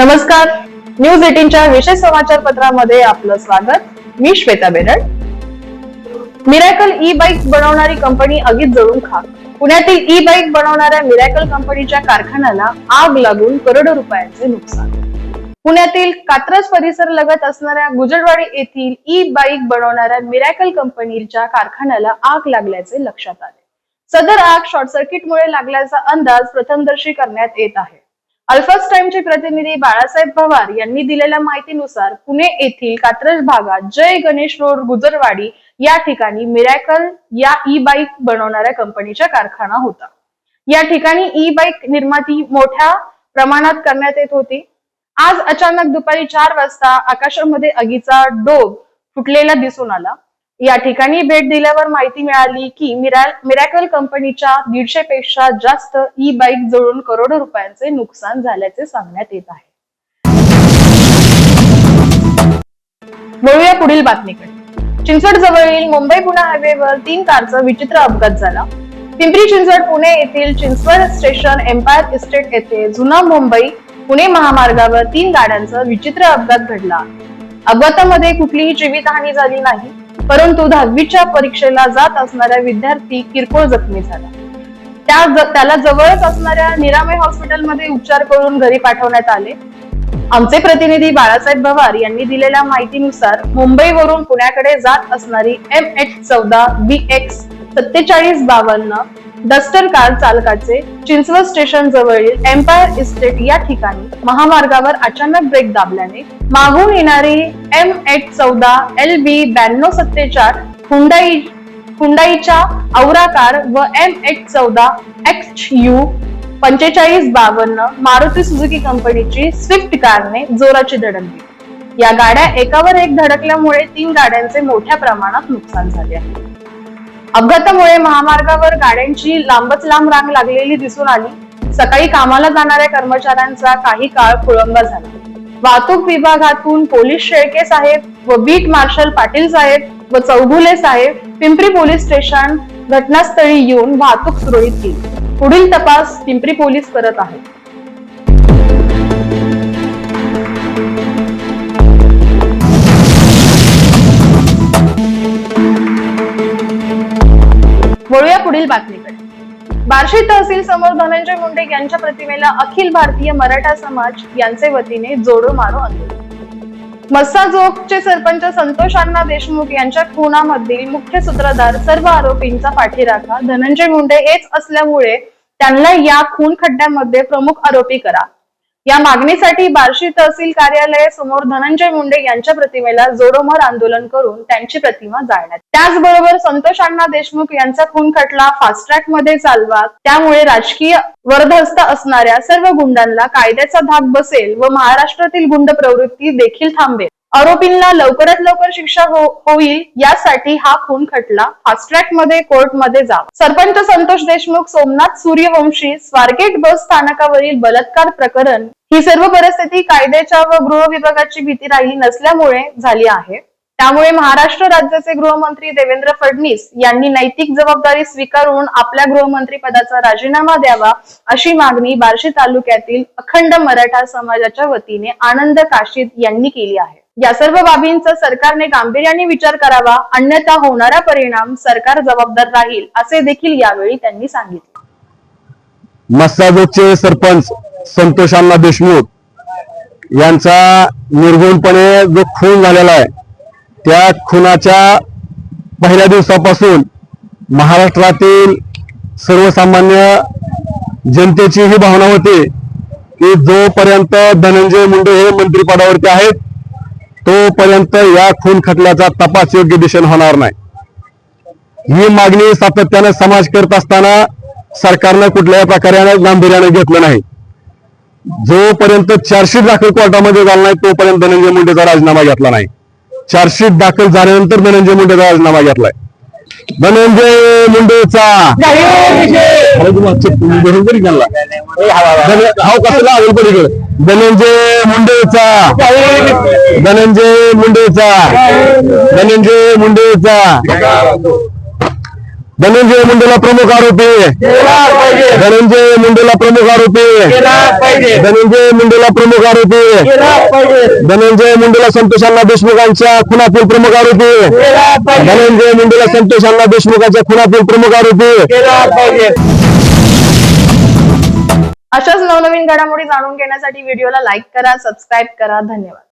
नमस्कार. न्यूज एटीनच्या विशेष समाचार पत्रामध्ये आपलं स्वागत. मी Shweta Berad Miracle e bike बनवणारी कंपनी आगीत जळून खा पुण्यातील ई बाईक बनवणाऱ्या मिरॅकल कंपनीच्या कारखान्याला आग लागून करोडो रुपयांचे नुकसान. पुण्यातील कात्रज परिसर लगत असणाऱ्या गुजरवाडी येथील ई बाईक बनवणाऱ्या मिरॅकल कंपनीच्या कारखान्याला आग लागल्याचे लक्षात आले. सदर आग शॉर्ट सर्किटमुळे लागल्याचा अंदाज प्रथमदर्शी करण्यात येत आहे. अल्फास टाइमचे प्रतिनिधी बाळासाहेब पवार यांनी दिलेल्या माहितीनुसार पुणे येथील कात्रज भागात जय गणेश रोड गुजरवाडी या ठिकाणी मिरॅकल या ई बाईक बनवणाऱ्या कंपनीचा कारखाना होता. या ठिकाणी ई बाईक निर्माती मोठ्या प्रमाणात करण्यात येत होती. आज अचानक दुपारी चार वाजता आकाशामध्ये आगीचा डोब फुटलेला दिसून आला. या ठिकाणी भेट दिल्यावर माहिती मिळाली की मिरा- मिरॅकल कंपनीच्या दीडशे पेक्षा जास्त ई बाईक जळून करोडो रुपयांचे नुकसान झाल्याचे सांगण्यात येत आहे. वळूया पुढील बातमीकडे. चिंचवड जवळील मुंबई पुणे हायवेवर तीन कारचा विचित्र अपघात झाला. पिंपरी चिंचवड पुणे येथील चिंचवड स्टेशन एम्पायर इस्टेट येथे जुना मुंबई पुणे महामार्गावर तीन गाड्यांचा विचित्र अपघात घडला. अपघातामध्ये कुठलीही जीवितहानी झाली नाही. परंतु दहावीच्या परीक्षेला जात असणाऱ्या विद्यार्थी किरकोळ जखमी झाला. त्या त्याला जवळच असणाऱ्या निरामय हॉस्पिटलमध्ये उपचार करून घरी पाठवण्यात आले. आमचे प्रतिनिधी बाळासाहेब पवार यांनी दिलेल्या माहितीनुसार मुंबईवरून पुण्याकडे जात असणारी एम एच चौदा बी एक्स सत्तेचाळीस बावन्न डस्टर कार चालकाचे चिंचवड स्टेशन जवळील एम्पायर इस्टेट या ठिकाणी महामार्गावर अचानक ब्रेक दाबल्याने मागून येणारी एम एच चौदा एल बी ब्याण्णव सत्तेचार हुंडाई हुंडाईच्या औरा कार व एम एच चौदा एक्स यू पंचेचाळीस बावन्न मारुती सुझुकी कंपनीची स्विफ्ट कारने जोराची धडकली या गाड्या एकावर एक धडकल्यामुळे तीन गाड्यांचे मोठ्या प्रमाणात नुकसान झाले आहे. अपघातामुळे महामार्गावर गाड्यांची लांबच लांब रांग लागलेली दिसून आली. सकाळी कामाला जाणाऱ्या कर्मचाऱ्यांचा काही काळ खोळंबा झाला. वाहतूक विभागातून पोलीस शेळके साहेब व बीट मार्शल पाटील साहेब व चौगुले साहेब पिंपरी पोलीस स्टेशन घटनास्थळी येऊन वाहतूक सुरळीत केली. पुढील तपास पिंपरी पोलीस करत आहेत वळूया पुढील बातमीकडे. बार्शी तहसील समोर धनंजय मुंडे यांच्या प्रतिमेला अखिल भारतीय मराठा समाज यांचे वतीने जोडो मारो आंदोलन. मस्साजोगचे सरपंच संतोष अण्णा देशमुख यांच्या खुनामधील मुख्य सूत्रधार सर्व आरोपींचा पाठीराखा. धनंजय मुंडे हेच असल्यामुळे त्यांना या खून खड्ड्यामध्ये प्रमुख आरोपी करा. या मागणीसाठी बार्शी तहसील कार्यालय समोर धनंजय मुंडे यांच्या प्रतिमेला जोडोमर आंदोलन करून त्यांची प्रतिमा जाळण्यात. त्याचबरोबर संतोष अण्णा देशमुख यांचा खून खटला फास्ट ट्रॅकमध्ये चालवा त्यामुळे राजकीय वरदहस्त असणाऱ्या सर्व गुंडांना कायद्याचा धाक बसेल व महाराष्ट्रातील गुंड प्रवृत्ती देखील थांबेल. आरोपींना लवकरात लवकर शिक्षा हो- होईल यासाठी हा खून खटला. फास्ट ट्रॅकमध्ये कोर्टमध्ये जावा सरपंच संतोष देशमुख सोमनाथ सूर्यवंशी स्वारगेट बस स्थानकावरील बलात्कार प्रकरण ही सर्व परिस्थिती कायद्याच्या व गृह विभागाची भीती राहिली नसल्यामुळे झाली आहे. त्यामुळे महाराष्ट्र राज्याचे गृहमंत्री देवेंद्र फडणवीस यांनी नैतिक जबाबदारी स्वीकारून आपल्या गृहमंत्री पदाचा राजीनामा द्यावा अशी मागणी बार्शी तालुक्यातील अखंड मराठा समाजाच्या वतीने आनंद काशीद यांनी केली आहे. या सर्व बाबींचा सरकारने गांभीर्याने विचार करावा अन्यथा होणारा परिणाम सरकार जबाबदार राहील असे देखील यावेळी त्यांनी सांगितले. मस्साजोगचे सरपंच संतोष अण्णा देशमुख यांचा निर्गुणपणे जो खून झालेला आहे त्या खुनाच्या पहिल्या दिवसापासून महाराष्ट्रातील सर्वसामान्य जनतेची ही भावना होती की जोपर्यंत धनंजय मुंडे हे मंत्रिपदावरती आहेत तोपर्यंत या खून खटल्याचा तपास योग्य दिशेने होणार नाही. ही मागणी सातत्याने समाज करत असताना सरकारनं कुठल्याही प्रकारे गांभीर्याने घेतलं नाही. जोपर्यंत चार्जशीट दाखल कोर्टामध्ये झाला नाही तोपर्यंत धनंजय मुंडेचा राजीनामा घेतला नाही. चार्जशीट दाखल झाल्यानंतर धनंजय मुंडेचा राजीनामा घेतलाय. धनंजय मुंडेचा! तरी गेला. कसं लावेल पलीकडे? धनंजय मुंडेचा. धनंजय मुंडेचा. धनंजय मुंडेचा. धनंजय मुंडेला प्रमुख आरोपी. धनंजय मुंडेला प्रमुख आरोपी. धनंजय मुंडेला प्रमुख आरोपी. धनंजय मुंडेला संतोष अण्णा देशमुखांच्या खुनातील प्रमुख आरोपी. धनंजय मुंडेला संतोष अण्णा देशमुखांच्या खुनातील प्रमुख आरोपी. अशाच नवनवीन घडामोडी जाणून घेण्यासाठी व्हिडिओला लाईक करा सबस्क्राईब करा. धन्यवाद.